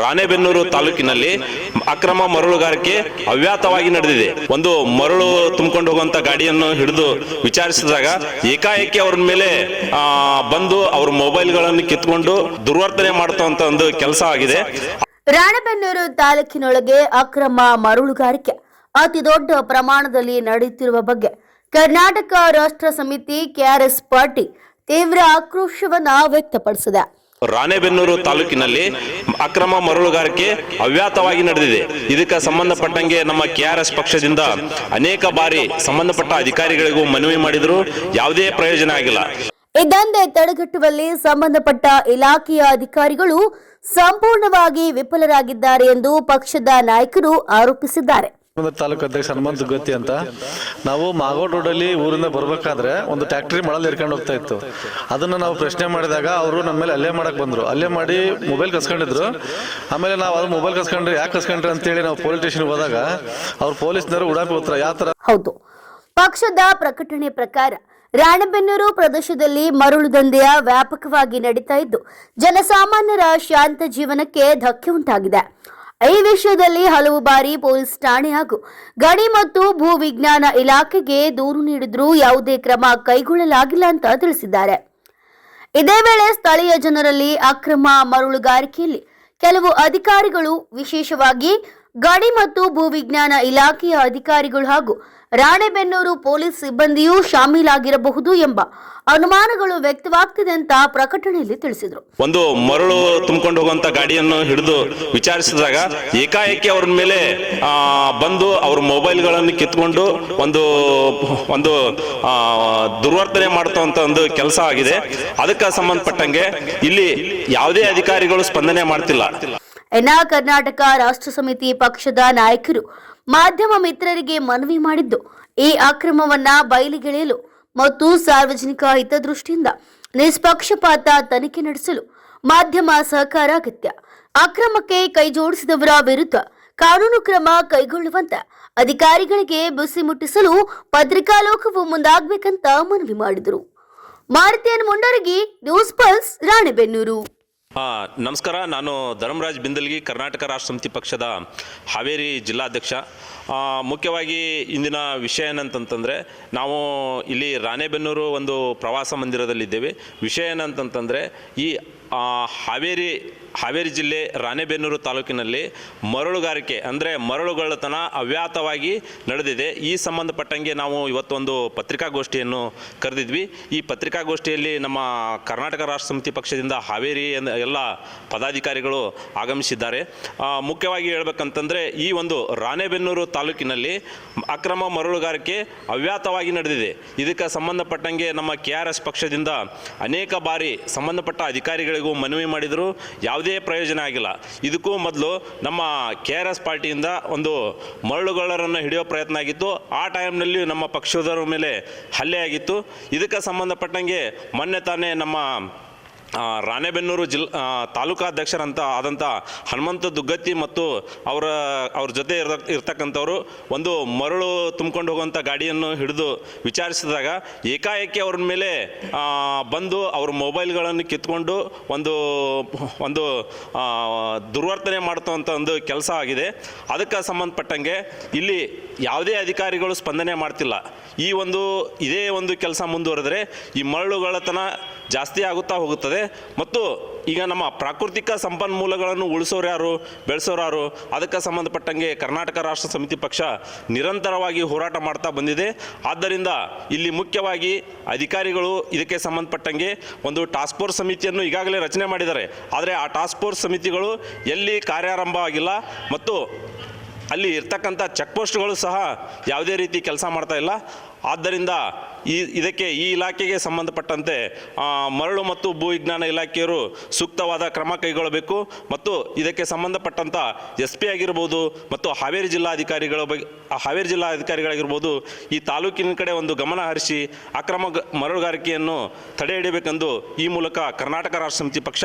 ರಾಣೆಬೆನ್ನೂರು ತಾಲೂಕಿನಲ್ಲಿ ಅಕ್ರಮ ಮರಳುಗಾರಿಕೆ ಅವ್ಯಾತವಾಗಿ ನಡೆದಿದೆ. ಒಂದು ಮರಳು ತುಂಬಿಕೊಂಡು ಹೋಗುವಂತ ಗಾಡಿಯನ್ನು ಹಿಡಿದು ವಿಚಾರಿಸಿದಾಗ ಏಕಾಏಕಿ ಅವ್ರ ಮೇಲೆ ಬಂದು ಅವ್ರ ಮೊಬೈಲ್ಗಳನ್ನು ಕಿತ್ಕೊಂಡು ದುರ್ವರ್ತನೆ ಮಾಡ್ತವಂತ ಒಂದು ಕೆಲಸ ಆಗಿದೆ. ರಾಣೆಬೆನ್ನೂರು ತಾಲೂಕಿನೊಳಗೆ ಅಕ್ರಮ ಮರಳುಗಾರಿಕೆ ಅತಿ ದೊಡ್ಡ ಪ್ರಮಾಣದಲ್ಲಿ ನಡೆಯುತ್ತಿರುವ ಬಗ್ಗೆ ಕರ್ನಾಟಕ ರಾಷ್ಟ್ರ ಸಮಿತಿ ಕೆಆರ್ಎಸ್ ಪಾರ್ಟಿ ತೀವ್ರ ಆಕ್ರೋಶವನ್ನ ವ್ಯಕ್ತಪಡಿಸಿದೆ. ರಾಣೆಬೆನ್ನೂರು ತಾಲೂಕಿನಲ್ಲಿ ಅಕ್ರಮ ಮರಳುಗಾರಿಕೆ ಅವ್ಯಾತವಾಗಿ ನಡೆದಿದೆ. ಇದಕ್ಕೆ ಸಂಬಂಧಪಟ್ಟಂಗೆ ನಮ್ಮ ಕೆಆರ್ಎಸ್ ಪಕ್ಷದಿಂದ ಅನೇಕ ಬಾರಿ ಸಂಬಂಧಪಟ್ಟ ಅಧಿಕಾರಿಗಳಿಗೂ ಮನವಿ ಮಾಡಿದ್ರು. ಯಾವುದೇ ಪ್ರಯೋಜನ ಆಗಿಲ್ಲ. ಇದಂದೇ ತಡೆಗಟ್ಟುವಲ್ಲಿ ಸಂಬಂಧಪಟ್ಟ ಇಲಾಖೆಯ ಅಧಿಕಾರಿಗಳು ಸಂಪೂರ್ಣವಾಗಿ ವಿಫಲರಾಗಿದ್ದಾರೆ ಎಂದು ಪಕ್ಷದ ನಾಯಕರು ಆರೋಪಿಸಿದ್ದಾರೆ. ತಾಲೂಕು ಅಧ್ಯಕ್ಷ ಹನುಮಂತ ಗತಿ ಅಂತ. ನಾವು ಮಾಗೋಡ್ ರೋಡಲ್ಲಿ ಊರಿಂದ ಬರ್ಬೇಕಾದ್ರೆ ಒಂದು ಟ್ಯಾಕ್ಟ್ರಿ ಮಳಲ್ಲಿ ಇರ್ಕೊಂಡು ಹೋಗ್ತಾ ಇತ್ತು. ಅದನ್ನ ನಾವು ಪ್ರಶ್ನೆ ಮಾಡಿದಾಗ ಅವರು ನಮ್ಮ ಮೇಲೆ ಅಲ್ಲೇ ಮಾಡಕ್ಕೆ ಬಂದ್ರು. ಅಲ್ಲೇ ಮಾಡಿ ಮೊಬೈಲ್ ಕಸ್ಕೊಂಡಿದ್ರು. ಆಮೇಲೆ ನಾವು ಅದು ಮೊಬೈಲ್ ಕಸ್ಕೊಂಡ್ರಿ ಯಾಕೆ ಕಸ್ಕೊಂಡ್ರಿ ಅಂತೇಳಿ ನಾವು ಪೊಲೀಸ್ ಸ್ಟೇಷನ್ಗೆ ಹೋದಾಗ ಅವ್ರು ಪೊಲೀಸ್ನವರು ಉಡಾಪಿ ಉತ್ತರ ಯಾವ ಹೌದು. ಪಕ್ಷದ ಪ್ರಕಟಣೆ ಪ್ರಕಾರ ರಾಣೆಬೆನ್ನೂರು ಪ್ರದೇಶದಲ್ಲಿ ಮರಳು ದಂಧೆಯ ವ್ಯಾಪಕವಾಗಿ ನಡೀತಾ ಇದ್ದು, ಜನಸಾಮಾನ್ಯರ ಶಾಂತ ಜೀವನಕ್ಕೆ ಧಕ್ಕೆ ಉಂಟಾಗಿದೆ. ಈ ವಿಷಯದಲ್ಲಿ ಹಲವು ಬಾರಿ ಪೊಲೀಸ್ ಠಾಣೆ ಹಾಗೂ ಗಣಿ ಮತ್ತು ಭೂ ವಿಜ್ಞಾನ ಇಲಾಖೆಗೆ ದೂರು ನೀಡಿದ್ರೂ ಯಾವುದೇ ಕ್ರಮ ಕೈಗೊಳ್ಳಲಾಗಿಲ್ಲ ಅಂತ ತಿಳಿಸಿದ್ದಾರೆ. ಇದೇ ವೇಳೆ ಸ್ಥಳೀಯ ಜನರಲ್ಲಿ ಅಕ್ರಮ ಮರಳುಗಾರಿಕೆಯಲ್ಲಿ ಕೆಲವು ಅಧಿಕಾರಿಗಳು, ವಿಶೇಷವಾಗಿ ಗಣಿ ಮತ್ತು ಭೂವಿಜ್ಞಾನ ಇಲಾಖೆಯ ಅಧಿಕಾರಿಗಳು ಹಾಗೂ ರಾಣೆಬೆನ್ನೂರು ಪೊಲೀಸ್ ಸಿಬ್ಬಂದಿಯೂ ಶಾಮೀಲಾಗಿರಬಹುದು ಎಂಬ ಅನುಮಾನಗಳು ವ್ಯಕ್ತವಾಗ್ತಿದೆ ಅಂತ ಪ್ರಕಟಣೆಯಲ್ಲಿ ತಿಳಿಸಿದರು. ಒಂದು ಮರಳು ತುಂಬಿಕೊಂಡು ಹೋಗುವಂತ ಗಾಡಿಯನ್ನು ಹಿಡಿದು ವಿಚಾರಿಸಿದಾಗ ಏಕಾಏಕಿ ಅವ್ರ ಮೇಲೆ ಬಂದು ಅವ್ರ ಮೊಬೈಲ್ಗಳನ್ನು ಕಿತ್ಕೊಂಡು ಒಂದು ಒಂದು ದುರ್ವರ್ತನೆ ಮಾಡ್ತವಂತ ಒಂದು ಕೆಲಸ ಆಗಿದೆ. ಅದಕ್ಕೆ ಸಂಬಂಧಪಟ್ಟಂಗೆ ಇಲ್ಲಿ ಯಾವುದೇ ಅಧಿಕಾರಿಗಳು ಸ್ಪಂದನೆ ಮಾಡ್ತಿಲ್ಲ. ಎನ್ನ ಕರ್ನಾಟಕ ರಾಷ್ಟ್ರ ಸಮಿತಿ ಪಕ್ಷದ ನಾಯಕರು ಮಾಧ್ಯಮ ಮಿತ್ರರಿಗೆ ಮನವಿ ಮಾಡಿದ್ದು, ಈ ಅಕ್ರಮವನ್ನ ಬಯಲಿಗೆಳೆಯಲು ಮತ್ತು ಸಾರ್ವಜನಿಕ ಹಿತದೃಷ್ಟಿಯಿಂದ ನಿಷ್ಪಕ್ಷಪಾತ ತನಿಖೆ ನಡೆಸಲು ಮಾಧ್ಯಮ ಸಹಕಾರ ಅಗತ್ಯ. ಅಕ್ರಮಕ್ಕೆ ಕೈಜೋಡಿಸಿದವರ ವಿರುದ್ಧ ಕಾನೂನು ಕ್ರಮ ಕೈಗೊಳ್ಳುವಂತ ಅಧಿಕಾರಿಗಳಿಗೆ ಬಿಸಿ ಮುಟ್ಟಿಸಲು ಪತ್ರಿಕಾಲೋಕವು ಮುಂದಾಗಬೇಕಂತ ಮನವಿ ಮಾಡಿದರು. ಮಾರುತಿಯನ್ ಮುಂಡರಗಿ, ನ್ಯೂಸ್ ಪಲ್ಸ್, ರಾಣೆಬೆನ್ನೂರು. ನಮಸ್ಕಾರ. ನಾನು ಧರ್ಮರಾಜ್ ಬಿಂದಲ್ಗಿ, ಕರ್ನಾಟಕ ರಾಷ್ಟ್ರ ಸಮಿತಿ ಪಕ್ಷದ ಹಾವೇರಿ ಜಿಲ್ಲಾಧ್ಯಕ್ಷ. ಮುಖ್ಯವಾಗಿ ಇಂದಿನ ವಿಷಯ ಏನಂತಂತಂದರೆ, ನಾವು ಇಲ್ಲಿ ರಾಣೆಬೆನ್ನೂರು ಒಂದು ಪ್ರವಾಸ ಮಂದಿರದಲ್ಲಿದ್ದೇವೆ. ವಿಷಯ ಏನಂತಂತಂದರೆ, ಈ ಹಾವೇರಿ ಹಾವೇರಿ ಜಿಲ್ಲೆ ರಾಣೆಬೆನ್ನೂರು ತಾಲೂಕಿನಲ್ಲಿ ಮರಳುಗಾರಿಕೆ, ಅಂದರೆ ಮರಳುಗಳತನ ಅವ್ಯಾತವಾಗಿ ನಡೆದಿದೆ. ಈ ಸಂಬಂಧಪಟ್ಟಂಗೆ ನಾವು ಇವತ್ತೊಂದು ಪತ್ರಿಕಾಗೋಷ್ಠಿಯನ್ನು ಕರೆದಿದ್ವಿ. ಈ ಪತ್ರಿಕಾಗೋಷ್ಠಿಯಲ್ಲಿ ನಮ್ಮ ಕರ್ನಾಟಕ ರಾಷ್ಟ್ರ ಸಮಿತಿ ಪಕ್ಷದಿಂದ ಹಾವೇರಿ ಎಲ್ಲ ಪದಾಧಿಕಾರಿಗಳು ಆಗಮಿಸಿದ್ದಾರೆ. ಮುಖ್ಯವಾಗಿ ಹೇಳಬೇಕಂತಂದರೆ ಈ ಒಂದು ರಾಣೆಬೆನ್ನೂರು ತಾಲೂಕಿನಲ್ಲಿ ಅಕ್ರಮ ಮರಳುಗಾರಿಕೆ ಅವ್ಯಾತವಾಗಿ ನಡೆದಿದೆ. ಇದಕ್ಕೆ ಸಂಬಂಧಪಟ್ಟಂಗೆ ನಮ್ಮ ಕೆ ಪಕ್ಷದಿಂದ ಅನೇಕ ಬಾರಿ ಸಂಬಂಧಪಟ್ಟ ಅಧಿಕಾರಿಗಳಿಗೂ ಮನವಿ ಮಾಡಿದರು. ಯಾವುದೇ ಪ್ರಯೋಜನ ಆಗಿಲ್ಲ. ಇದಕ್ಕೂ ಮೊದಲು ನಮ್ಮ ಕೆ ಆರ್ ಎಸ್ ಪಾರ್ಟಿಯಿಂದ ಒಂದು ಮರಳುಗಾರರನ್ನು ಹಿಡಿಯೋ ಪ್ರಯತ್ನ ಆಗಿತ್ತು. ಆ ಟೈಮ್ನಲ್ಲಿ ನಮ್ಮ ಪಕ್ಷದವರ ಮೇಲೆ ಹಲ್ಲೆ ಆಗಿತ್ತು. ಇದಕ್ಕೆ ಸಂಬಂಧಪಟ್ಟಂಗೆ ಮೊನ್ನೆ ತಾನೇ ನಮ್ಮ ರಾಣೆಬೆನ್ನೂರು ಜಿಲ್ ತಾಲೂಕಾಧ್ಯಕ್ಷರಂತ ಆದಂಥ ಹನುಮಂತ ದುಗ್ಗತ್ತಿ ಮತ್ತು ಅವರ, ಅವ್ರ ಜೊತೆ ಇರ ಇರ್ತಕ್ಕಂಥವ್ರು ಒಂದು ಮರಳು ತುಂಬಿಕೊಂಡು ಹೋಗುವಂಥ ಗಾಡಿಯನ್ನು ಹಿಡಿದು ವಿಚಾರಿಸಿದಾಗ ಏಕಾಏಕಿ ಅವ್ರ ಮೇಲೆ ಬಂದು ಅವ್ರ ಮೊಬೈಲ್ಗಳನ್ನು ಕಿತ್ಕೊಂಡು ಒಂದು ಒಂದು ದುರ್ವರ್ತನೆ ಮಾಡ್ತವಂಥ ಒಂದು ಕೆಲಸ ಆಗಿದೆ. ಅದಕ್ಕೆ ಸಂಬಂಧಪಟ್ಟಂಗೆ ಇಲ್ಲಿ ಯಾವುದೇ ಅಧಿಕಾರಿಗಳು ಸ್ಪಂದನೆ ಮಾಡ್ತಿಲ್ಲ. ಈ ಒಂದು, ಇದೇ ಒಂದು ಕೆಲಸ ಮುಂದುವರೆದರೆ ಈ ಮರಳುಗಳತನ ಜಾಸ್ತಿ ಆಗುತ್ತಾ ಹೋಗುತ್ತದೆ. ಮತ್ತು ಈಗ ನಮ್ಮ ಪ್ರಾಕೃತಿಕ ಸಂಪನ್ಮೂಲಗಳನ್ನು ಉಳಿಸೋರು ಯಾರು? ಬೆಳೆಸೋರು ಯಾರು? ಅದಕ್ಕೆ ಸಂಬಂಧಪಟ್ಟಂಗೆ ಕರ್ನಾಟಕ ರಾಷ್ಟ್ರ ಸಮಿತಿ ಪಕ್ಷ ನಿರಂತರವಾಗಿ ಹೋರಾಟ ಮಾಡ್ತಾ ಬಂದಿದೆ. ಆದ್ದರಿಂದ ಇಲ್ಲಿ ಮುಖ್ಯವಾಗಿ ಅಧಿಕಾರಿಗಳು ಇದಕ್ಕೆ ಸಂಬಂಧಪಟ್ಟಂಗೆ ಒಂದು ಟಾಸ್ಕ್ ಫೋರ್ಸ್ ಸಮಿತಿಯನ್ನು ಈಗಾಗಲೇ ರಚನೆ ಮಾಡಿದ್ದಾರೆ. ಆದರೆ ಆ ಟಾಸ್ಕ್ ಫೋರ್ಸ್ ಸಮಿತಿಗಳು ಎಲ್ಲಿ ಕಾರ್ಯಾರಂಭ ಆಗಿಲ್ಲ ಮತ್ತು ಅಲ್ಲಿ ಇರ್ತಕ್ಕಂಥ ಚೆಕ್ ಪೋಸ್ಟ್ಗಳು ಸಹ ಯಾವುದೇ ರೀತಿ ಕೆಲಸ ಮಾಡ್ತಾ ಇಲ್ಲ. ಆದ್ದರಿಂದ ಈ ಇದಕ್ಕೆ ಈ ಇಲಾಖೆಗೆ ಸಂಬಂಧಪಟ್ಟಂತೆ ಮರಳು ಮತ್ತು ಭೂ ವಿಜ್ಞಾನ ಇಲಾಖೆಯವರು ಸೂಕ್ತವಾದ ಕ್ರಮ ಕೈಗೊಳ್ಳಬೇಕು ಮತ್ತು ಇದಕ್ಕೆ ಸಂಬಂಧಪಟ್ಟಂಥ ಎಸ್ ಪಿ ಆಗಿರ್ಬೋದು ಮತ್ತು ಹಾವೇರಿ ಜಿಲ್ಲಾಧಿಕಾರಿಗಳ ಬಗ್ಗೆ ಹಾವೇರಿ ಜಿಲ್ಲಾಧಿಕಾರಿಗಳಾಗಿರ್ಬೋದು ಈ ತಾಲೂಕಿನ ಕಡೆ ಒಂದು ಗಮನ ಹರಿಸಿ ಅಕ್ರಮ ಮರಳುಗಾರಿಕೆಯನ್ನು ತಡೆ ಹಿಡಿಯಬೇಕೆಂದು ಈ ಮೂಲಕ ಕರ್ನಾಟಕ ರಾಷ್ಟ್ರ ಸಮಿತಿ ಪಕ್ಷ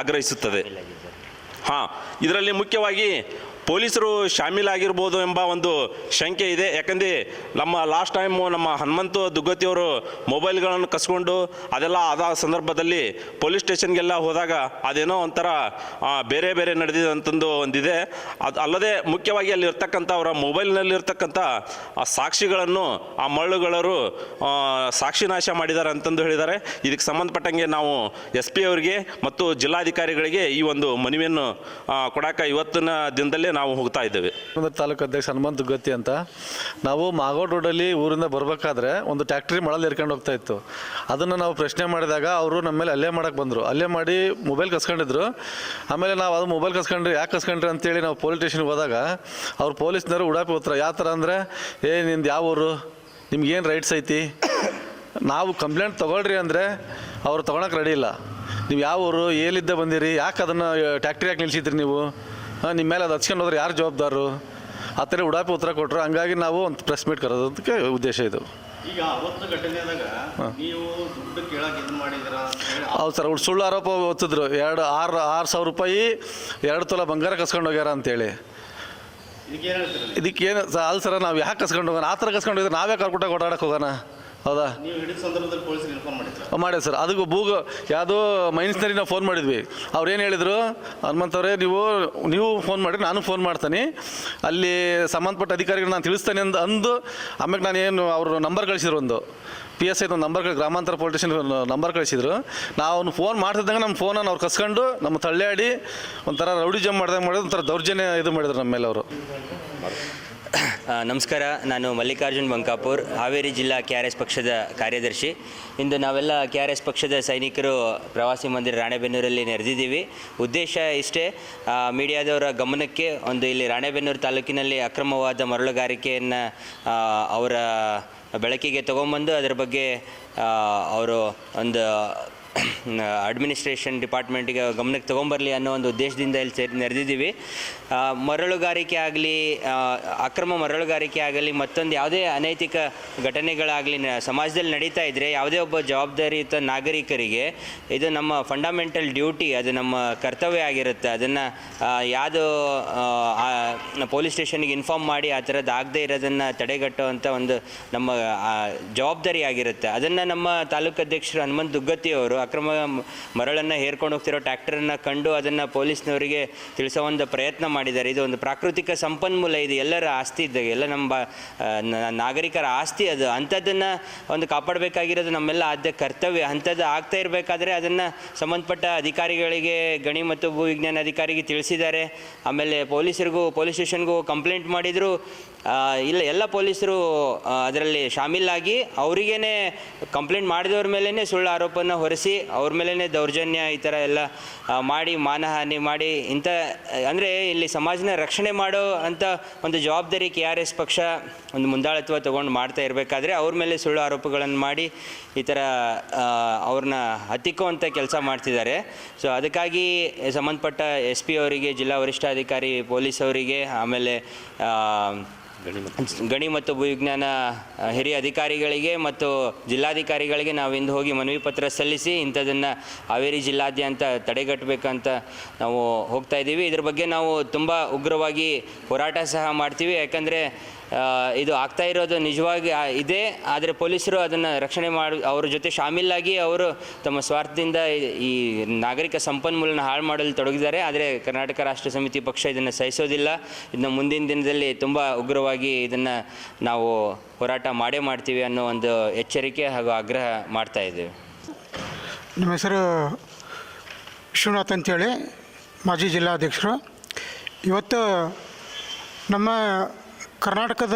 ಆಗ್ರಹಿಸುತ್ತದೆ. ಹಾಂ ಇದರಲ್ಲಿ ಮುಖ್ಯವಾಗಿ ಪೊಲೀಸರು ಶಾಮೀಲಾಗಿರ್ಬೋದು ಎಂಬ ಒಂದು ಶಂಕೆ ಇದೆ. ಯಾಕಂದರೆ ನಮ್ಮ ಲಾಸ್ಟ್ ಟೈಮು ನಮ್ಮ ಹನುಮಂತು ದುಗ್ಗತಿಯವರು ಮೊಬೈಲ್ಗಳನ್ನು ಕಸ್ಕೊಂಡು ಅದೆಲ್ಲ ಆದ ಸಂದರ್ಭದಲ್ಲಿ ಪೊಲೀಸ್ ಸ್ಟೇಷನ್ಗೆಲ್ಲ ಹೋದಾಗ ಅದೇನೋ ಒಂಥರ ಬೇರೆ ಬೇರೆ ನಡೆದಿದೆ ಅಂತಂದು ಒಂದಿದೆ. ಅದು ಅಲ್ಲದೆ ಮುಖ್ಯವಾಗಿ ಅಲ್ಲಿರ್ತಕ್ಕಂಥ ಅವರ ಮೊಬೈಲ್ನಲ್ಲಿರ್ತಕ್ಕಂಥ, ಆ, ಸಾಕ್ಷಿಗಳನ್ನು, ಆ ಮಳ್ಳುಗಳರು ಸಾಕ್ಷಿ ನಾಶ ಮಾಡಿದ್ದಾರೆ ಅಂತಂದು ಹೇಳಿದ್ದಾರೆ. ಇದಕ್ಕೆ ಸಂಬಂಧಪಟ್ಟಂಗೆ ನಾವು ಎಸ್ ಪಿ ಅವರಿಗೆ ಮತ್ತು ಜಿಲ್ಲಾಧಿಕಾರಿಗಳಿಗೆ ಈ ಒಂದು ಮನವಿಯನ್ನು ಕೊಡಕ್ಕೆ ಕೊಡಾಕ ಇವತ್ತಿನ ದಿನದಲ್ಲೇ ನಾವು ಹೋಗ್ತಾ ಇದ್ದೇವೆ. ತಾಲೂಕು ಅಧ್ಯಕ್ಷ ಹನುಮಂತ ಗತಿ ಅಂತ, ನಾವು ಮಾಗೋಡ್ ರೋಡಲ್ಲಿ ಊರಿಂದ ಬರಬೇಕಾದ್ರೆ ಒಂದು ಟ್ಯಾಕ್ಟ್ರಿ ಮಳಲ್ಲಿ ಎರ್ಕೊಂಡು ಹೋಗ್ತಾ ಇತ್ತು. ಅದನ್ನು ನಾವು ಪ್ರಶ್ನೆ ಮಾಡಿದಾಗ ಅವರು ನಮ್ಮ ಮೇಲೆ ಅಲ್ಲೇ ಮಾಡಕ್ಕೆ ಬಂದರು. ಅಲ್ಲೇ ಮಾಡಿ ಮೊಬೈಲ್ ಕಸ್ಕೊಂಡಿದ್ರು. ಆಮೇಲೆ ನಾವು ಅದು ಮೊಬೈಲ್ ಕಸ್ಕೊಂಡ್ರಿ, ಯಾಕೆ ಕಸ್ಕೊಂಡ್ರಿ ಅಂತೇಳಿ ನಾವು ಪೊಲೀಸ್ ಸ್ಟೇಷನ್ಗೆ ಹೋದಾಗ ಅವ್ರು ಪೊಲೀಸ್ನವರು ಉಡಾಪಿ ಹೋತ್ರ, ಯಾವ ಥರ ಅಂದರೆ, ಏ, ನಿಂದು ಯಾವ ಊರು? ನಿಮ್ಗೇನು ರೈಟ್ಸ್ ಐತಿ? ನಾವು ಕಂಪ್ಲೇಂಟ್ ತೊಗೊಳ್ರಿ ಅಂದರೆ ಅವ್ರು ತೊಗೊಳಕ್ಕೆ ರೆಡಿ ಇಲ್ಲ. ನೀವು ಯಾವ ಊರು? ಎಲ್ಲಿದ್ದ ಬಂದಿರಿ? ಯಾಕೆ ಅದನ್ನು, ಟ್ಯಾಕ್ಟ್ರಿ ಯಾಕೆ ನಿಲ್ಸಿದ್ರಿ ನೀವು? ನಿಮ್ಮ ಮೇಲೆ ಅದು ಹಚ್ಕೊಂಡು ಹೋದ್ರೆ ಯಾರು ಜವಾಬ್ದಾರು? ಆ ಥರ ಉಡಾಪಿ ಉತ್ತರ ಕೊಟ್ಟರು ಹಂಗಾಗಿ ನಾವು ಒಂದು ಪ್ರೆಸ್ ಮೀಟ್ ಕರೋದಕ್ಕೆ ಉದ್ದೇಶ ಇದು. ಈಗ ಅವತ್ತು ಘಟನೆದಾಗ ನೀವು ದುಡ್ಡು ಕೇಳಕ್ ಇದು ಮಾಡಿದ್ರ ಅಂತ ಹೇಳಿ ಹೌದು ಸರ್ ಅವ್ರು ಸುಳ್ಳು ಆರೋಪ ಹೊತ್ತಿದ್ರು. ಎರಡು ಆರು ಆರು ಸಾವಿರ ರೂಪಾಯಿ ಎರಡು ತೊಲ ಬಂಗಾರ ಕಸ್ಕೊಂಡು ಹೋಗ್ಯಾರ ಅಂತೇಳಿ ಇದಕ್ಕೇನು ಸ ಅಲ್ಲ ಸರ್ ನಾವು ಯಾಕೆ ಕಸ್ಕೊಂಡು ಹೋಗೋಣ? ಆ ಥರ ಕಸ್ಕೊಂಡು ಹೋಗಿದ್ರೆ ನಾವೇ ಕರ್ಕೊಟ್ಟಾಗ ಓಡಾಡಕ್ಕೆ ಹೋಗೋಣ? ಹೌದಾ? ಮಾಡಿ ಸರ್. ಅದಕ್ಕೆ ಬೂಗ ಯಾವುದೋ ಮೈನ್ಸ್ನರಿ ನಾವು ಫೋನ್ ಮಾಡಿದ್ವಿ. ಅವ್ರು ಏನು ಹೇಳಿದರು? ಹನುಮಂತವ್ರೆ ನೀವು ನೀವು ಫೋನ್ ಮಾಡಿ ನಾನು ಫೋನ್ ಮಾಡ್ತೀನಿ. ಅಲ್ಲಿ ಸಂಬಂಧಪಟ್ಟ ಅಧಿಕಾರಿಗಳು ನಾನು ತಿಳಿಸ್ತೇನೆ ಅಂದು ಅಂದು ಆಮ್ಯಾಗ ನಾನು ಏನು ಅವರು ನಂಬರ್ ಕಳಿಸಿದ್ರು ಒಂದು. ಪಿ ಎಸ್ ಐದು ಒಂದು ನಂಬರ್ ಗ್ರಾಮಾಂತರ ಪೊಲೀಸ್ ನಂಬರ್ ಕಳಿಸಿದ್ರು. ನಾವು ಅವ್ನು ಫೋನ್ ಮಾಡ್ತಿದ್ದಂಗೆ ನಮ್ಮ ಫೋನನ್ನು ಅವ್ರು ಕಸ್ಕೊಂಡು ನಮ್ಮ ತಳ್ಳಿಯಾಡಿ ಒಂಥರ ರೌಡಿ ಜಮ್ ಮಾಡ್ದಂಗೆ ಮಾಡಿದ್ರು ಒಂಥರ ದೌರ್ಜನ್ಯ ಇದು ಮಾಡಿದ್ರು ನಮ್ಮ ಮೇಲೆ ಅವರು. ನಮಸ್ಕಾರ, ನಾನು ಮಲ್ಲಿಕಾರ್ಜುನ್ ಬಂಕಾಪುರ್, ಹಾವೇರಿ ಜಿಲ್ಲಾ ಕೆ ಆರ್ ಎಸ್ ಪಕ್ಷದ ಕಾರ್ಯದರ್ಶಿ. ಇಂದು ನಾವೆಲ್ಲ ಕೆ ಆರ್ ಎಸ್ ಪಕ್ಷದ ಸೈನಿಕರು ಪ್ರವಾಸಿ ಮಂದಿರ ರಾಣೆಬೆನ್ನೂರಲ್ಲಿ ನೆರೆದಿದ್ದೀವಿ. ಉದ್ದೇಶ ಇಷ್ಟೇ ಮೀಡಿಯಾದವರ ಗಮನಕ್ಕೆ ಒಂದು ಇಲ್ಲಿ ರಾಣೆಬೆನ್ನೂರು ತಾಲೂಕಿನಲ್ಲಿ ಅಕ್ರಮವಾದ ಮರಳುಗಾರಿಕೆಯನ್ನು ಅವರ ಬೆಳಕಿಗೆ ತಗೊಂಬಂದು, ಅದರ ಬಗ್ಗೆ ಅವರು ಒಂದು ಅಡ್ಮಿನಿಸ್ಟ್ರೇಷನ್ ಡಿಪಾರ್ಟ್ಮೆಂಟಿಗೆ ಗಮನಕ್ಕೆ ತೊಗೊಂಬರಲಿ ಅನ್ನೋ ಒಂದು ಉದ್ದೇಶದಿಂದ ಇಲ್ಲಿ ಸೇರಿ ನೆರೆದಿದ್ದೀವಿ. ಮರಳುಗಾರಿಕೆ ಆಗಲಿ ಅಕ್ರಮ ಮರಳುಗಾರಿಕೆ ಆಗಲಿ, ಮತ್ತೊಂದು ಯಾವುದೇ ಅನೈತಿಕ ಘಟನೆಗಳಾಗಲಿ ಸಮಾಜದಲ್ಲಿ ನಡೀತಾ ಇದ್ದರೆ ಯಾವುದೇ ಒಬ್ಬ ಜವಾಬ್ದಾರಿಯುತ ನಾಗರಿಕರಿಗೆ ಇದು ನಮ್ಮ ಫಂಡಮೆಂಟಲ್ ಡ್ಯೂಟಿ ಅದು ನಮ್ಮ ಕರ್ತವ್ಯ ಆಗಿರುತ್ತೆ. ಅದನ್ನು ಯಾವುದು ಪೊಲೀಸ್ ಸ್ಟೇಷನ್ಗೆ ಇನ್ಫಾರ್ಮ್ ಮಾಡಿ ಆ ಥರದ್ದು ಆಗದೇ ಇರೋದನ್ನು ತಡೆಗಟ್ಟುವಂಥ ಒಂದು ನಮ್ಮ ಜವಾಬ್ದಾರಿ ಆಗಿರುತ್ತೆ. ಅದನ್ನು ನಮ್ಮ ತಾಲೂಕು ಅಧ್ಯಕ್ಷರು ಹನುಮಂತ್ ದುಗ್ಗತ್ತಿಯವರು ಅಕ್ರಮ ಮರಳನ್ನು ಹೇರ್ಕೊಂಡು ಹೋಗ್ತಿರೋ ಟ್ಯಾಕ್ಟರನ್ನು ಕಂಡು ಅದನ್ನು ಪೊಲೀಸ್ನವರಿಗೆ ತಿಳಿಸೋ ಒಂದು ಪ್ರಯತ್ನ ಮಾಡಿದ್ದಾರೆ. ಇದು ಒಂದು ಪ್ರಾಕೃತಿಕ ಸಂಪನ್ಮೂಲ, ಇದು ಎಲ್ಲರ ಆಸ್ತಿ ಇದ್ದಾಗ ಎಲ್ಲ ನಮ್ಮ ನಾಗರಿಕರ ಆಸ್ತಿ ಅದು. ಅಂಥದ್ದನ್ನು ಒಂದು ಕಾಪಾಡಬೇಕಾಗಿರೋದು ನಮ್ಮೆಲ್ಲ ಆದ್ಯ ಕರ್ತವ್ಯ. ಅಂಥದ್ದು ಆಗ್ತಾ ಇರಬೇಕಾದ್ರೆ ಅದನ್ನು ಸಂಬಂಧಪಟ್ಟ ಅಧಿಕಾರಿಗಳಿಗೆ, ಗಣಿ ಮತ್ತು ಭೂವಿಜ್ಞಾನ ಅಧಿಕಾರಿಗೆ ತಿಳಿಸಿದ್ದಾರೆ. ಆಮೇಲೆ ಪೊಲೀಸರಿಗೂ, ಪೊಲೀಸ್ ಸ್ಟೇಷನ್ಗೂ ಕಂಪ್ಲೇಂಟ್ ಮಾಡಿದರು. ಇಲ್ಲ, ಎಲ್ಲ ಪೊಲೀಸರು ಅದರಲ್ಲಿ ಶಾಮೀಲಾಗಿ ಅವರಿಗೇ ಕಂಪ್ಲೇಂಟ್ ಮಾಡಿದವ್ರ ಮೇಲೇ ಸುಳ್ಳು ಆರೋಪನ ಹೊರಿಸಿ ಅವ್ರ ಮೇಲೇ ದೌರ್ಜನ್ಯ ಈ ಥರ ಎಲ್ಲ ಮಾಡಿ, ಮಾನಹಾನಿ ಮಾಡಿ ಇಂಥ, ಅಂದರೆ ಇಲ್ಲಿ ಸಮಾಜನ ರಕ್ಷಣೆ ಮಾಡೋ ಅಂಥ ಒಂದು ಜವಾಬ್ದಾರಿ ಕೆ ಆರ್ ಎಸ್ ಪಕ್ಷ ಒಂದು ಮುಂದಾಳತ್ವ ತೊಗೊಂಡು ಮಾಡ್ತಾ ಇರಬೇಕಾದ್ರೆ ಅವ್ರ ಮೇಲೆ ಸುಳ್ಳು ಆರೋಪಗಳನ್ನು ಮಾಡಿ ಈ ಥರ ಅವ್ರನ್ನ ಹತ್ತಿಕ್ಕುವಂಥ ಕೆಲಸ ಮಾಡ್ತಿದ್ದಾರೆ. ಸೊ ಅದಕ್ಕಾಗಿ ಸಂಬಂಧಪಟ್ಟ ಎಸ್ ಪಿ ಅವರಿಗೆ, ಜಿಲ್ಲಾ ವರಿಷ್ಠಾಧಿಕಾರಿ, ಪೊಲೀಸ್ ಅವರಿಗೆ, ಆಮೇಲೆ ಗಣಿ ಮತ್ತು ಭೂವಿಜ್ಞಾನ ಹಿರಿಯ ಅಧಿಕಾರಿಗಳಿಗೆ ಮತ್ತು ಜಿಲ್ಲಾಧಿಕಾರಿಗಳಿಗೆ ನಾವು ಇಂದು ಹೋಗಿ ಮನವಿ ಪತ್ರ ಸಲ್ಲಿಸಿ ಇಂಥದನ್ನು ಹಾವೇರಿ ಜಿಲ್ಲಾದ್ಯಂತ ತಡೆಗಟ್ಟಬೇಕಂತ ನಾವು ಹೋಗ್ತಾ ಇದ್ದೀವಿ. ಇದ್ರ ಬಗ್ಗೆ ನಾವು ತುಂಬ ಉಗ್ರವಾಗಿ ಹೋರಾಟ ಸಹ ಮಾಡ್ತೀವಿ. ಯಾಕಂದರೆ ಇದು ಆಗ್ತಾ ಇರೋದು ನಿಜವಾಗಿ ಇದೆ. ಆದರೆ ಪೊಲೀಸರು ಅದನ್ನು ರಕ್ಷಣೆ ಮಾಡಿ, ಅವ್ರ ಜೊತೆ ಶಾಮೀಲಾಗಿ ಅವರು ತಮ್ಮ ಸ್ವಾರ್ಥದಿಂದ ಈ- ನಾಗರಿಕ ಸಂಪನ್ಮೂಲನ ಹಾಳು ಮಾಡಲು ತೊಡಗಿದ್ದಾರೆ. ಆದರೆ ಕರ್ನಾಟಕ ರಾಷ್ಟ್ರ ಸಮಿತಿ ಪಕ್ಷ ಇದನ್ನು ಸಹಿಸೋದಿಲ್ಲ. ಇದನ್ನು ಮುಂದಿನ ದಿನದಲ್ಲಿ ತುಂಬ ಉಗ್ರವಾಗಿ ಇದನ್ನು ನಾವು ಹೋರಾಟ ಮಾಡೇ ಮಾಡ್ತೀವಿ ಅನ್ನೋ ಒಂದು ಎಚ್ಚರಿಕೆ ಹಾಗೂ ಆಗ್ರಹ ಮಾಡ್ತಾ ಇದ್ದೇವೆ. ನಮ್ಮ ಹೆಸರು ವಿಶ್ವನಾಥ್ ಅಂತೇಳಿ, ಮಾಜಿ ಜಿಲ್ಲಾಧ್ಯಕ್ಷರು. ಇವತ್ತು ನಮ್ಮ ಕರ್ನಾಟಕದ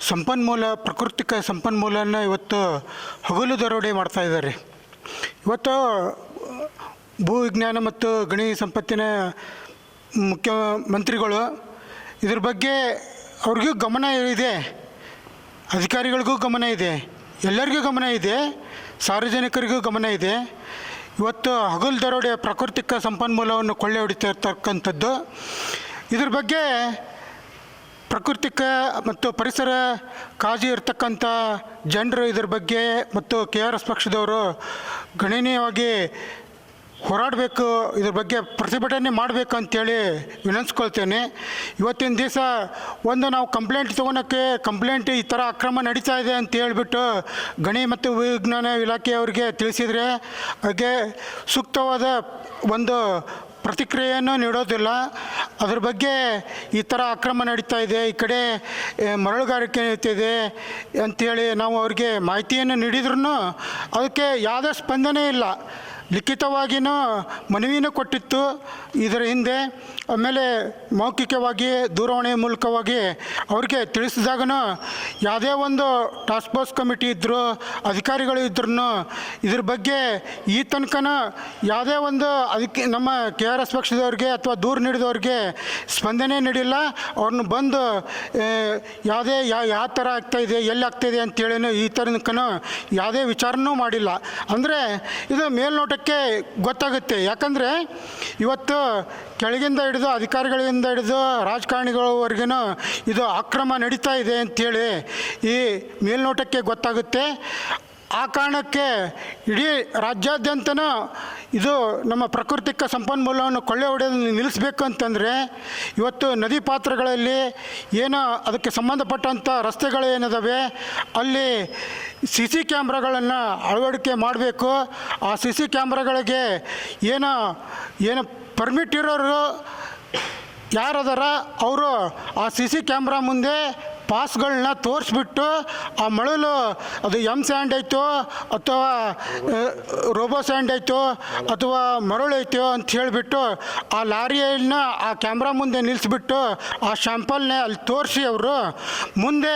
ಸಂಪನ್ಮೂಲ, ಪ್ರಾಕೃತಿಕ ಸಂಪನ್ಮೂಲನ ಇವತ್ತು ಹಗಲು ದರೋಡೆ ಮಾಡ್ತಾ ಇದ್ದಾರೆ. ಇವತ್ತು ಭೂ ವಿಜ್ಞಾನ ಮತ್ತು ಗಣಿ ಸಂಪತ್ತಿನ ಮುಖ್ಯಮಂತ್ರಿಗಳು ಇದ್ರ ಬಗ್ಗೆ ಅವ್ರಿಗೂ ಗಮನ ಇದೆ. ಅಧಿಕಾರಿಗಳಿಗೂ ಗಮನ ಇದೆ. ಎಲ್ಲರಿಗೂ ಗಮನ ಇದೆ. ಸಾರ್ವಜನಿಕರಿಗೂ ಗಮನ ಇದೆ. ಇವತ್ತು ಹಗಲು ದರೋಡೆ, ಪ್ರಾಕೃತಿಕ ಸಂಪನ್ಮೂಲವನ್ನು ಕೊಳ್ಳೆ ಹೊಡಿತಾ ಇರ್ತಕ್ಕಂಥದ್ದು. ಇದ್ರ ಬಗ್ಗೆ ಪ್ರಾಕೃತಿಕ ಮತ್ತು ಪರಿಸರ ಕಾಜಿ ಇರ್ತಕ್ಕಂಥ ಜನರು ಇದ್ರ ಬಗ್ಗೆ ಮತ್ತು ಕೆ ಆರ್ ಎಸ್ ಪಕ್ಷದವರು ಗಣನೀಯವಾಗಿ ಹೋರಾಡಬೇಕು, ಇದ್ರ ಬಗ್ಗೆ ಪ್ರತಿಭಟನೆ ಮಾಡಬೇಕು ಅಂತೇಳಿ ವಿನಂತಿಸ್ಕೊಳ್ತೇನೆ ಇವತ್ತಿನ ದಿವಸ ಒಂದು ನಾವು ಕಂಪ್ಲೇಂಟ್ ತೊಗೊಳಕ್ಕೆ ಕಂಪ್ಲೇಂಟ್ ಈ ಥರ ಅಕ್ರಮ ನಡೀತಾ ಇದೆ ಅಂತ ಹೇಳ್ಬಿಟ್ಟು ಗಣಿ ಮತ್ತು ವಿಜ್ಞಾನ ಇಲಾಖೆಯವರಿಗೆ ತಿಳಿಸಿದರೆ ಹಾಗೆ ಸೂಕ್ತವಾದ ಒಂದು ಪ್ರತಿಕ್ರಿಯೆಯನ್ನು ನೀಡೋದಿಲ್ಲ. ಅದ್ರ ಬಗ್ಗೆ ಈ ಥರ ಅಕ್ರಮ ನಡೀತಾ ಇದೆ. ಈ ಕಡೆ ಮರಳುಗಾರಿಕೆ ನಡೀತಿದೆ ಅಂಥೇಳಿ ನಾವು ಅವ್ರಿಗೆ ಮಾಹಿತಿಯನ್ನು ನೀಡಿದ್ರೂ ಅದಕ್ಕೆ ಯಾವುದೇ ಸ್ಪಂದನೆ ಇಲ್ಲ. ಲಿಖಿತವಾಗಿಯೂ ಮನವಿನೂ ಕೊಟ್ಟಿತ್ತು. ಇದರ ಹಿಂದೆ ಆಮೇಲೆ ಮೌಖಿಕವಾಗಿ ದೂರವಾಣಿ ಮೂಲಕವಾಗಿ ಅವ್ರಿಗೆ ತಿಳಿಸಿದಾಗನೂ ಯಾವುದೇ ಒಂದು ಟಾಸ್ಕ್ ಫೋರ್ಸ್ ಕಮಿಟಿ ಇದ್ದರು ಅಧಿಕಾರಿಗಳು ಇದ್ರೂ ಇದ್ರ ಬಗ್ಗೆ ಈ ತನಕನ ಯಾವುದೇ ಒಂದು ಅದಕ್ಕೆ ನಮ್ಮ ಕೆ ಆರ್ ಎಸ್ ಪಕ್ಷದವ್ರಿಗೆ ಅಥವಾ ದೂರು ನೀಡಿದವ್ರಿಗೆ ಸ್ಪಂದನೆ ನೀಡಿಲ್ಲ. ಅವ್ರನ್ನ ಬಂದು ಯಾವುದೇ ಯಾವ ಯಾವ ಥರ ಆಗ್ತಾಯಿದೆ ಎಲ್ಲಿ ಆಗ್ತಾಯಿದೆ ಅಂತೇಳಿನೂ ಈ ತನಕನೂ ಯಾವುದೇ ವಿಚಾರನೂ ಮಾಡಿಲ್ಲ. ಅಂದರೆ ಇದು ಮೇಲ್ನೋಟಕ್ಕೆ ಗೊತ್ತಾಗುತ್ತೆ. ಯಾಕಂದರೆ ಇವತ್ತು ಕೆಳಗಿಂದ ಹಿಡಿದು ಅಧಿಕಾರಿಗಳಿಂದ ಹಿಡಿದು ರಾಜಕಾರಣಿಗಳವರೆಗೂ ಇದು ಅಕ್ರಮ ನಡೀತಾ ಇದೆ ಅಂಥೇಳಿ ಈ ಮೇಲ್ನೋಟಕ್ಕೆ ಗೊತ್ತಾಗುತ್ತೆ. ಆ ಕಾರಣಕ್ಕೆ ಇಡೀ ರಾಜ್ಯಾದ್ಯಂತನೂ ಇದು ನಮ್ಮ ಪ್ರಾಕೃತಿಕ ಸಂಪನ್ಮೂಲವನ್ನು ಕೊಳ್ಳೆ ಹೊಡೆಯೋದನ್ನು ನಿಲ್ಲಿಸಬೇಕು ಅಂತಂದರೆ ಇವತ್ತು ನದಿ ಪಾತ್ರಗಳಲ್ಲಿ ಏನೋ ಅದಕ್ಕೆ ಸಂಬಂಧಪಟ್ಟಂಥ ರಸ್ತೆಗಳು ಏನಿದಾವೆ, ಅಲ್ಲಿ ಸಿ ಸಿ ಕ್ಯಾಮ್ರಾಗಳನ್ನು ಅಳವಡಿಕೆ ಮಾಡಬೇಕು. ಆ ಸಿ ಸಿ ಕ್ಯಾಮ್ರಾಗಳಿಗೆ ಏನೋ, ಏನು ಪರ್ಮಿಟ್ ಇರೋರು ಯಾರದಾರ, ಅವರು ಆ ಸಿ ಸಿ ಕ್ಯಾಮ್ರಾ ಮುಂದೆ ಪಾಸ್ಗಳನ್ನ ತೋರಿಸ್ಬಿಟ್ಟು ಆ ಮಳಲು ಅದು ಎಂ ಸ್ಯಾಂಡ್ ಐತೋ ಅಥವಾ ರೋಬೋ ಸ್ಯಾಂಡ್ ಐತೋ ಅಥವಾ ಮರಳು ಐತೋ ಅಂತ ಹೇಳಿಬಿಟ್ಟು ಆ ಲಾರಿಯನ್ನ ಆ ಕ್ಯಾಮ್ರಾ ಮುಂದೆ ನಿಲ್ಲಿಸ್ಬಿಟ್ಟು ಆ ಶ್ಯಾಂಪಲ್ನೇ ಅಲ್ಲಿ ತೋರಿಸಿ ಅವರು, ಮುಂದೆ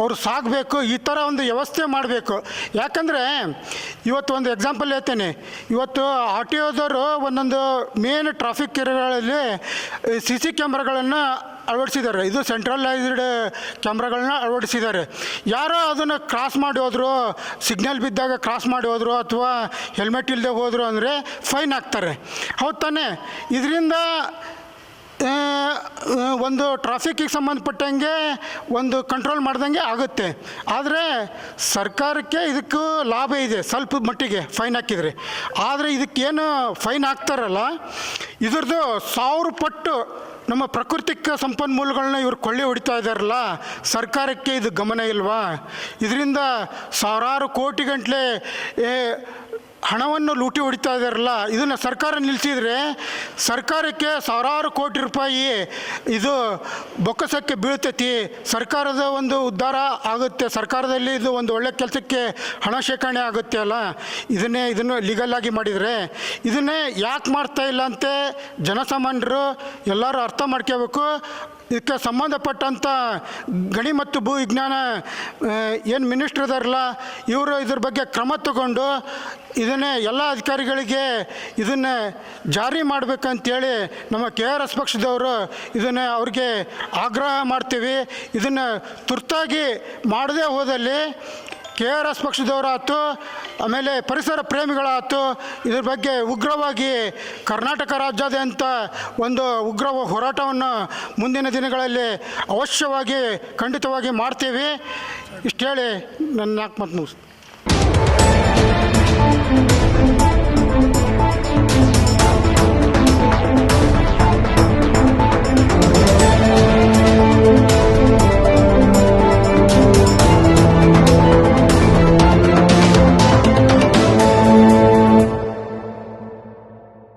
ಅವರು ಸಾಗಬೇಕು, ಈ ಥರ ಒಂದು ವ್ಯವಸ್ಥೆ ಮಾಡಬೇಕು. ಯಾಕಂದರೆ ಇವತ್ತು ಒಂದು ಎಕ್ಸಾಂಪಲ್ ಹೇಳ್ತೇನೆ. ಇವತ್ತು ಆರ್ ಟಿ ಒದವರು ಒಂದೊಂದು ಮೇನ್ ಟ್ರಾಫಿಕ್ ಏರಿಯಾಗಳಲ್ಲಿ ಸಿ ಸಿ ಕ್ಯಾಮ್ರಾಗಳನ್ನು ಅಳವಡಿಸಿದ್ದಾರೆ. ಇದು ಸೆಂಟ್ರಲೈಸ್ಡ್ ಕ್ಯಾಮ್ರಾಗಳನ್ನ ಅಳವಡಿಸಿದ್ದಾರೆ. ಯಾರೋ ಅದನ್ನು ಕ್ರಾಸ್ ಮಾಡಿ ಹೋದರು ಸಿಗ್ನಲ್ ಬಿದ್ದಾಗ ಕ್ರಾಸ್ ಮಾಡಿ ಹೋದರು ಅಥವಾ ಹೆಲ್ಮೆಟ್ ಇಲ್ಲದೆ ಹೋದರು ಅಂದರೆ ಫೈನ್ ಹಾಕ್ತಾರೆ ಹೌದು ತಾನೇ? ಇದರಿಂದ ಒಂದು ಟ್ರಾಫಿಕ್ಕಿಗೆ ಸಂಬಂಧಪಟ್ಟಂಗೆ ಒಂದು ಕಂಟ್ರೋಲ್ ಮಾಡ್ದಂಗೆ ಆಗುತ್ತೆ. ಆದರೆ ಸರ್ಕಾರಕ್ಕೆ ಇದಕ್ಕೂ ಲಾಭ ಇದೆ, ಸ್ವಲ್ಪ ಮಟ್ಟಿಗೆ ಫೈನ್ ಹಾಕಿದರೆ. ಆದರೆ ಇದಕ್ಕೇನು ಫೈನ್ ಹಾಕ್ತಾರಲ್ಲ ಇದ್ರದ್ದು ಸಾವಿರ ಪಟ್ಟು ನಮ್ಮ ಪ್ರಕೃತಿಕ ಸಂಪನ್ಮೂಲಗಳನ್ನ ಇವರು ಕೊಳ್ಳೆ ಹೊಡಿತಾ ಇದ್ದಾರಲ್ಲ ಸರ್ಕಾರಕ್ಕೆ ಇದು ಗಮನ ಇಲ್ವಾ? ಇದರಿಂದ ಸಾವಿರಾರು ಕೋಟಿ ಗಂಟಲೆ ಹಣವನ್ನು ಲೂಟಿ ಹೊಡಿತಾ ಇದ್ದಾರಲ್ಲ, ಇದನ್ನು ಸರ್ಕಾರ ನಿಲ್ಲಿಸಿದರೆ ಸರ್ಕಾರಕ್ಕೆ ಸಾವಿರಾರು ಕೋಟಿ ರೂಪಾಯಿ ಇದು ಬೊಕ್ಕಸಕ್ಕೆ ಬೀಳ್ತೈತಿ. ಸರ್ಕಾರದ ಒಂದು ಉದ್ಧಾರ ಆಗುತ್ತೆ, ಸರ್ಕಾರದಲ್ಲಿ ಇದು ಒಂದು ಒಳ್ಳೆ ಕೆಲಸಕ್ಕೆ ಹಣ ಶೇಖರಣೆ ಆಗುತ್ತೆ ಅಲ್ಲ. ಇದನ್ನೇ ಇದನ್ನು ಲೀಗಲ್ ಆಗಿ ಮಾಡಿದರೆ, ಇದನ್ನೇ ಯಾಕೆ ಮಾಡ್ತಾ ಇಲ್ಲ ಅಂತೆ ಜನಸಾಮಾನ್ಯರು ಎಲ್ಲರೂ ಅರ್ಥ ಮಾಡ್ಕೋಬೇಕು. ಇದಕ್ಕೆ ಸಂಬಂಧಪಟ್ಟಂಥ ಗಣಿ ಮತ್ತು ಭೂ ವಿಜ್ಞಾನ ಏನು ಮಿನಿಸ್ಟ್ರ್ ಇದಾರಲ್ಲ, ಇವರು ಇದ್ರ ಬಗ್ಗೆ ಕ್ರಮ ತಗೊಂಡು ಇದನ್ನೇ ಎಲ್ಲ ಅಧಿಕಾರಿಗಳಿಗೆ ಇದನ್ನು ಜಾರಿ ಮಾಡಬೇಕಂತೇಳಿ ನಮ್ಮ ಕೆ ಆರ್ ಎಸ್ ಪಕ್ಷದವರು ಇದನ್ನು ಅವ್ರಿಗೆ ಆಗ್ರಹ ಮಾಡ್ತೀವಿ. ಇದನ್ನು ತುರ್ತಾಗಿ ಮಾಡದೇ ಹೋದಲ್ಲಿ ಕೆ ಆರ್ ಎಸ್ ಪಕ್ಷದವರಾಯ್ತು ಆಮೇಲೆ ಪರಿಸರ ಪ್ರೇಮಿಗಳಾಯ್ತು ಇದ್ರ ಬಗ್ಗೆ ಉಗ್ರವಾಗಿ ಕರ್ನಾಟಕ ರಾಜ್ಯಾದ್ಯಂತ ಒಂದು ಉಗ್ರ ಹೋರಾಟವನ್ನು ಮುಂದಿನ ದಿನಗಳಲ್ಲಿ ಅವಶ್ಯವಾಗಿ ಖಂಡಿತವಾಗಿ ಮಾಡ್ತೀವಿ. ಇಷ್ಟು ಹೇಳಿ ನನ್ನ ನಾಲ್ಕು ಮಾತು ಮುಗಿಸ್ತೀನಿ.